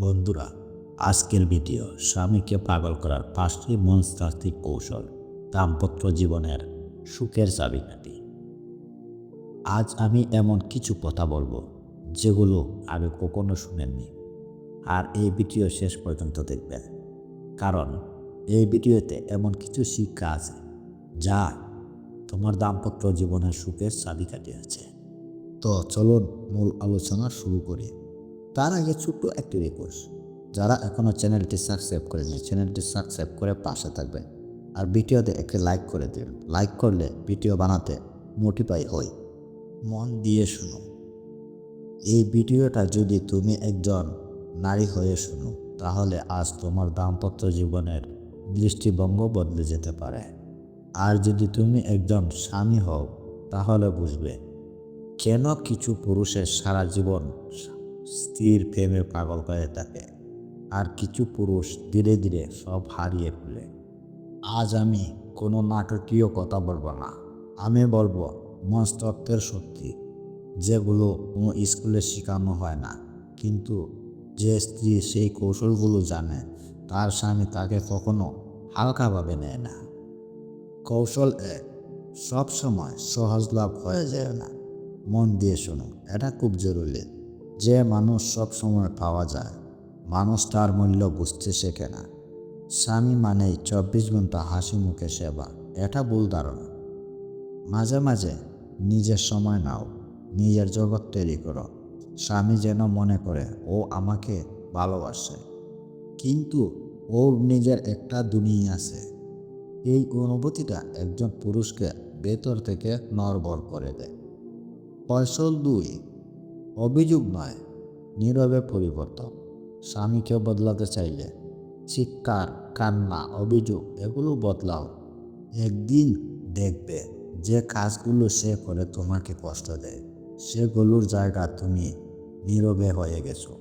বন্ধুরা, আজকের ভিডিও স্বামীকে পাগল করার পাঁচটি মনস্তাত্ত্বিক কৌশল দাম্পত্য জীবনের সুখের চাবিকাঠি। আজ আমি এমন কিছু কথা বলব যেগুলো আগে কখনো শুনেননি। আর এই ভিডিও শেষ পর্যন্ত দেখবেন। কারণ এই ভিডিওতে এমন কিছু শিক্ষা আছে যা তোমার দাম্পত্য জীবনের সুখের চাবিকাঠি আছে। তো চলুন মূল আলোচনা শুরু করি। তার আগে ছোট্ট একটি রিকোয়েস্ট যারা এখনও চ্যানেলটি সাবস্ক্রাইব করেনি চ্যানেলটি সাবস্ক্রাইব করে পাশে থাকবেন আর ভিডিওতে একটি লাইক করে দিন। লাইক করলে ভিডিও বানাতে মোটিফাই হই। মন দিয়ে শুনো। এই ভিডিওটা যদি তুমি একজন নারী হয়ে শুনো, তাহলে আজ তোমার দাম্পত্য জীবনের দৃষ্টিভঙ্গ বদলে যেতে পারে। আর যদি তুমি একজন স্বামী হও, তাহলে বুঝবে কেন কিছু পুরুষের সারা জীবন স্ত্রীর প্রেমে পাগল হয়ে থাকে আর কিছু পুরুষ ধীরে ধীরে সব হারিয়ে ফেলে। আজ আমি কোনো নাটকীয় কথা বলব না। আমি বলব, মনস্তত্ত্বের সত্যি। যেগুলো কোনো স্কুলে শেখানো হয় না। কিন্তু যে স্ত্রী সেই কৌশলগুলো জানে, তার স্বামী তাকে কখনো হালকাভাবে নেয় না। কৌশল এক, সবসময় সহজ লাভ হয়ে যায় না। মন দিয়ে শোনো, এটা খুব জরুরি। যে মানুষ সব সময় পাওয়া যায়, মানুষ তার মূল্য বুঝতে শেখে না। স্বামী মানেই চব্বিশ ঘণ্টা হাসি মুখে সেবা, এটা ভুল ধারণা। মাঝে মাঝে নিজের সময় নাও, নিজের জগৎ তৈরি করো। স্বামী যেন মনে করে, ও আমাকে ভালোবাসে। কিন্তু ওর নিজের একটা দুনিয়া আছে। এই অনুভূতিটা একজন পুরুষকে ভেতর থেকে নরবর করে দেয়। কৌশল দুই অভিযোগ নয়, নীরবে পরিবর্তন। স্বামীকে বদলাতে চাইলে চিৎকার, কান্না, অভিযোগ এগুলো বদলাও। একদিন দেখবে যে কাজগুলো সে করে তোমাকে কষ্ট দেয়, সেগুলোর জায়গা তুমি নীরবে হয়ে গেছো।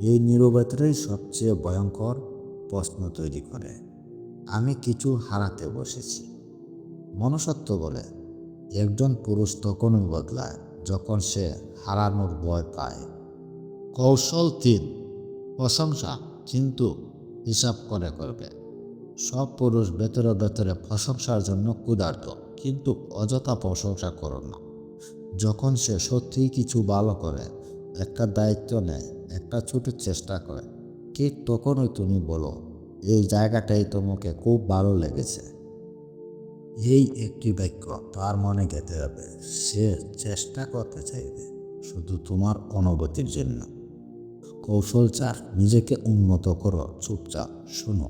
এই নীরবতাই সবচেয়ে ভয়ঙ্কর প্রশ্ন তৈরি করে। আমি কিছু হারাতে বসেছি। মনসত্ব বলে, একজন পুরুষ তখনই বদলায়। যখন সে হারানোর ভয় পায়। কৌশল তিন, প্রশংসা কিন্তু হিসাব করে করবে। সব পুরুষ ভেতরে ভেতরে প্রশংসার জন্য ক্ষুধার্ত, কিন্তু অযথা প্রশংসা করো না। যখন সে সত্যিই কিছু ভালো করে, একটা দায়িত্ব নেয়, একটা ছোট চেষ্টা করে, ঠিক তখনই তুমি বলো, এই জায়গাটাই তোমাকে খুব ভালো লেগেছে। এই একটি বাক্য তার মনে গেতে হবে সে চেষ্টা করতে চাইবে, শুধু তোমার অনুভূতির জন্য। কৌশল চার, নিজেকে উন্নত করো, চুপচাপ শোনো।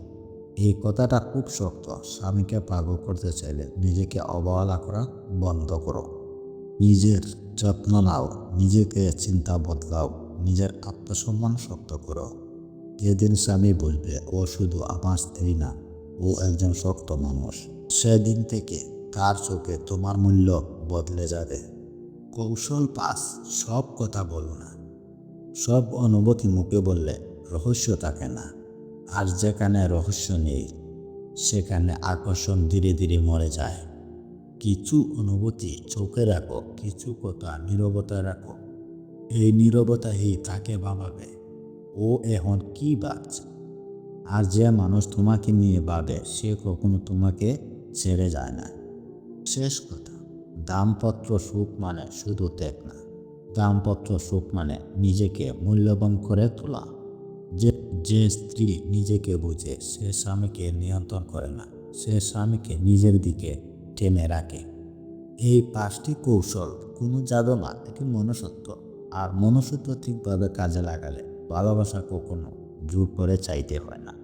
এই কথাটা খুব শক্ত। স্বামীকে পাগল করতে চাইলে নিজেকে অবহেলা করা বন্ধ করো। নিজের যত্ন নাও, নিজেকে চিন্তা বদলাও, নিজের আত্মসম্মান শক্ত করো। যেদিন স্বামী বুঝবে, ও শুধু আমার স্ত্রী না ও একজন শক্ত মানুষ। সেদিন থেকে তার চোখে তোমার মূল্য বদলে যাবে। কৌশল পাস, সব কথা বলো না। সব অনুভূতি মুখে বললে রহস্য থাকে না। আর যেখানে রহস্য নেই, সেখানে আকর্ষণ ধীরে ধীরে মরে যায়। কিছু অনুভূতি চোখে রাখো, কিছু কথা নীরবতায় রাখো। এই নীরবতাই তাকে ভাবাবে। ও এখন কি ভাবছে আর যে মানুষ তোমাকে নিয়ে ভাবে, সে কখনো তোমাকে ছেড়ে যায় না। শেষ কথা, দাম্পত্য সুখ মানে শুধু ত্যাগ না। দাম্পত্য সুখ মানে নিজেকে মূল্যবান করে তোলা। যে যে স্ত্রী নিজেকে বুঝে সে স্বামীকে নিয়ন্ত্রণ করে না, সে স্বামীকে নিজের দিকে টেনে রাখে। এই পাঁচটি কৌশল কোনো জাদু না, এটি মনুষ্যত্ব। আর মনুষ্যত্ব ঠিকভাবে কাজে লাগালে ভালোবাসা কখনো জোর করে চাইতে হয় না।